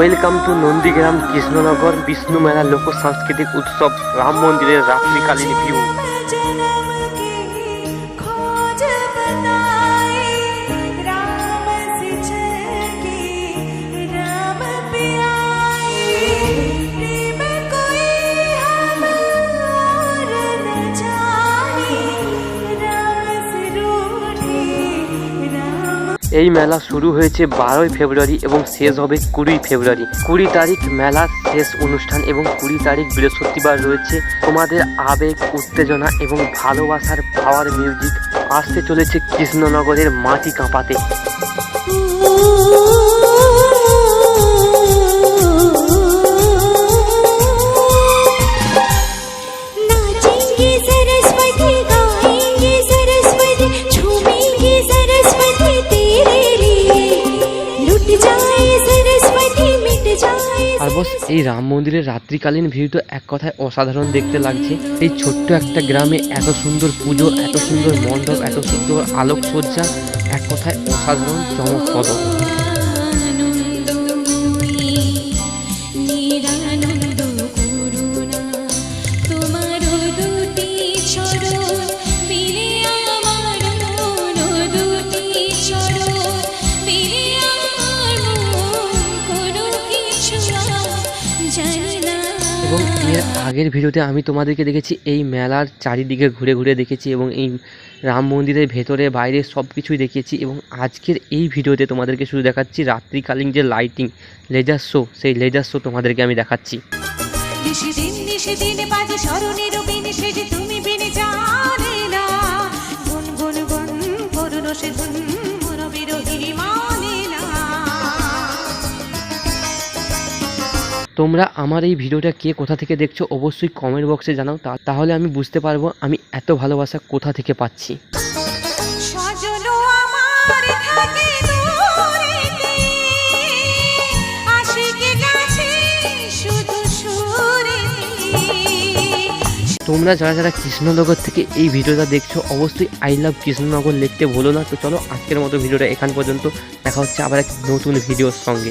Welcome to Nandigram Krishnanagar Bishnu মেলা লোক সাংস্কৃতিক উৎসব রাম মন্দিরের রাত্রিকালীন ভিউ এই মেলা শুরু হয়েছে বারোই ফেব্রুয়ারি এবং শেষ হবে কুড়ি ফেব্রুয়ারি কুড়ি তারিখ মেলার শেষ অনুষ্ঠান এবং কুড়ি তারিখ বৃহস্পতিবার রয়েছে তোমাদের আবেগ উত্তেজনা এবং ভালোবাসার পাওয়ার মিউজিক আসতে চলেছে কৃষ্ণনগরের মাটি কাঁপাতে नाचेंगे सरस्वती गाएंगे আর বস এই রাম মন্দিরের রাত্রিকালীন ভিউটা এক কথায় অসাধারণ দেখতে লাগছে। এই ছোট্ট একটা গ্রামে এত সুন্দর পুজো, এত সুন্দর মণ্ডপ, এত সুন্দর আলোকসজ্জা, এক কথায় অসাধারণ চমকপ্রদ। এবং এর আগের ভিডিওতে আমি তোমাদেরকে দেখেছি এই মেলার চারিদিকে ঘুরে ঘুরে দেখেছি এবং এই রাম মন্দিরের ভেতরে, বাইরে সব কিছুই দেখেছি এবং আজকের এই ভিডিওতে তোমাদেরকে শুধু দেখাচ্ছি রাত্রিকালীন যে লাইটিং লেজার শো সেই লেজার শো তোমাদেরকে আমি দেখাচ্ছি। তুমি বিনে তোমরা আমার এই ভিডিওটা কে কোথা থেকে দেখছ অবশ্যই কমেন্ট বক্সে জানাও তা- তাহলে আমি বুঝতে পারব আমি এত ভালোবাসা কোথা থেকে পাচ্ছি। তোমরা যারা যারা কৃষ্ণনগর থেকে এই ভিডিওটা দেখছ অবশ্যই আই লাভ কৃষ্ণনগর লিখতে ভুলো না। তো চলো আজকের মতো ভিডিওটা এখান পর্যন্ত। দেখা হচ্ছে আবার এক নতুন ভিডিওর সঙ্গে।